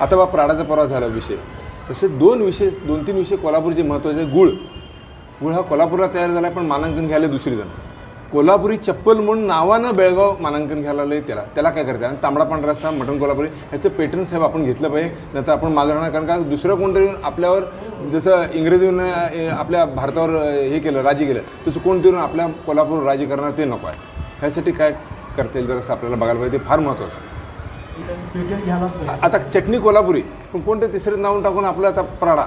आता बा प्राडाचा परवा झाला विषय. तसे दोन विषय दोन तीन विषय कोल्हापूरचे महत्त्वाचे गुळ. गुळ हा कोल्हापूरला तयार झाला पण मानांकन घ्यायला दुसरीजण कोल्हापुरी चप्पल म्हणून नावानं बेळगाव मानांकन घ्यायला आलंय त्याला. त्याला काय करते आणि तांबडा पांढरा रस्सा मटण कोल्हापुरी ह्याचं पेटर्न साहेब आपण घेतलं पाहिजे. नंतर आपण मागे राहणार कारण का दुसरं कोणतरी येऊन आपल्यावर जसं इंग्रजीनं आपल्या भारतावर हे केलं राज्य केलं तसं कोणतरी येऊन आपल्या कोल्हापूर राज्य करणार ते नको आहे. ह्यासाठी काय करता येईल जरासं आपल्याला बघायला पाहिजे. ते फार महत्त्वाचं आहे. आता चटणी कोल्हापुरी पण कोणते तिसरे नाव टाकून आपलं आता प्राडा?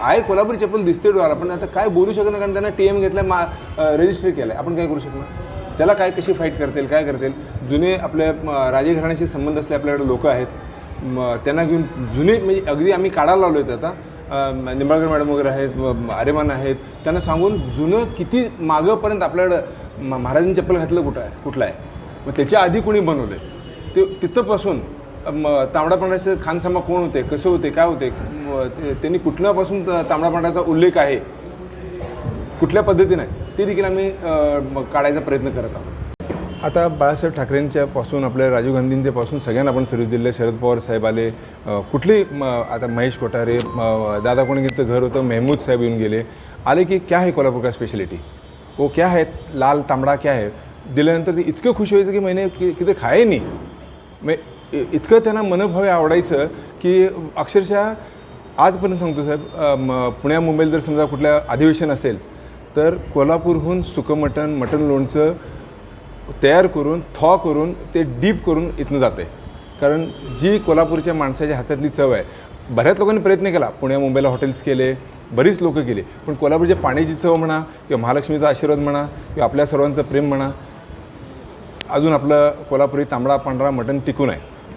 आहे कोल्हापुरी चप्पल दिसते डोळ्याला पण आता काय बोलू शकत नाही कारण त्यांना टी एम घेतलाय मा रजिस्टर केलं आहे आपण काय करू शकणार? त्याला काय कशी फाईट करतील काय करतील? जुने आपल्या राजघराण्याशी राजे घराण्याशी संबंध असले आपल्याकडे लोक आहेत मग त्यांना घेऊन जुने म्हणजे अगदी आम्ही काढायला लावलो आहेत आता. निंबाळकर मॅडम वगैरे आहेत आरेमान आर्यमान आहेत. त्यांना सांगून जुनं किती मागंपर्यंत आपल्याकडं म- महाराजांनी चप्पल घातलं कुठं आहे? कुठलं आहे? मग त्याच्या आधी कुणी बनवलं आहे ते तिथंपासून तांबडा पांढऱ्याचे खानसामा कोण होते? कसे होते? काय होते? त्यांनी कुठल्यापासून तांबडा पांढऱ्याचा उल्लेख आहे? कुठल्या पद्धतीने? ते देखील आम्ही काढायचा प्रयत्न करत आहोत. आता बाळासाहेब ठाकरेंच्या पासून आपल्या राजीव गांधींच्या पासून सगळ्यांना आपण सर्व्हिस दिले. शरद पवार साहेब आले. अ, कुठली म, आता महेश कोठारे दादा कोणगींचं घर होतं? मेहमूद साहेब येऊन गेले. आले की क्या आहे कोल्हापूर का स्पेशलिटी वो क्या है? लाल तांबडा क्या है? दिल्यानंतर ते इतकं खुश व्हायचं की महिने किती खाय नाही. मग इ- इतकं त्यांना मनोभावे आवडायचं की अक्षरशः आजपर्यंत सांगतो साहेब म, पुण्या मुंबईला जर समजा कुठल्या अधिवेशन असेल तर कोल्हापूरहून सुकं मटण मटण लोणचं तयार करून थॉ करून ते डीप करून इथनं जाते कारण जी कोल्हापूरच्या माणसाच्या हातातली चव आहे बऱ्याच लोकांनी प्रयत्न केला पुण्या मुंबईला हॉटेल्स केले बरीच लोक केले पण कोल्हापूरच्या पाण्याची चव म्हणा किंवा महालक्ष्मीचा आशीर्वाद म्हणा किंवा आपल्या सर्वांचं प्रेम म्हणा अजून आपलं कोल्हापुरी तांबडा पांढरा मटण टिकून आहे